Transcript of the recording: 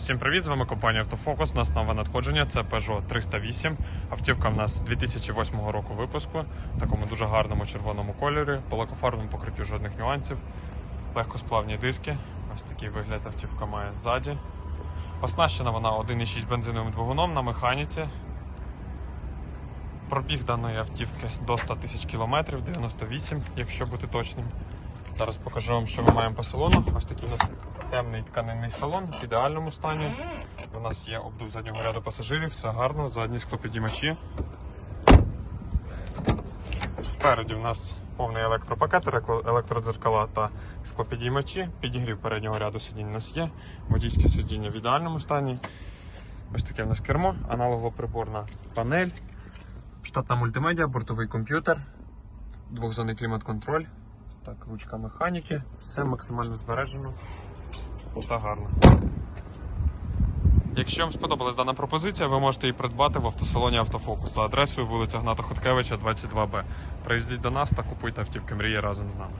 Всім привіт! З вами компанія Автофокус. У нас нове надходження. Це Peugeot 308. Автівка в нас 2008 року випуску, в такому дуже гарному червоному кольорі, по лакофарбному покриттю жодних нюансів, легкосплавні диски. Ось такий вигляд автівка має ззаді. Оснащена вона 1,6 бензиновим двигуном на механіці. Пробіг даної автівки до 100 тисяч кілометрів, 98, якщо бути точним. Зараз покажу вам, що ми маємо по салону. Ось такий у нас темний тканинний салон в ідеальному стані. У нас є обдув заднього ряду пасажирів, все гарно, задні склопідіймачі. Спереді в нас повний електропакет, електродзеркала та склопідіймачі. Підігрів переднього ряду сидінь у нас є. Водійське сидіння в ідеальному стані. Ось таке в нас кермо, аналово-приборна панель, штатна мультимедіа, бортовий комп'ютер, двохзонний клімат-контроль. Так, ручка механіки, все максимально збережено та гарно. Якщо вам сподобалась дана пропозиція, ви можете її придбати в автосалоні Автофокус за адресою вулиця Гната Хоткевича, 22Б. Приїздіть до нас та купуйте автівки мрії разом з нами.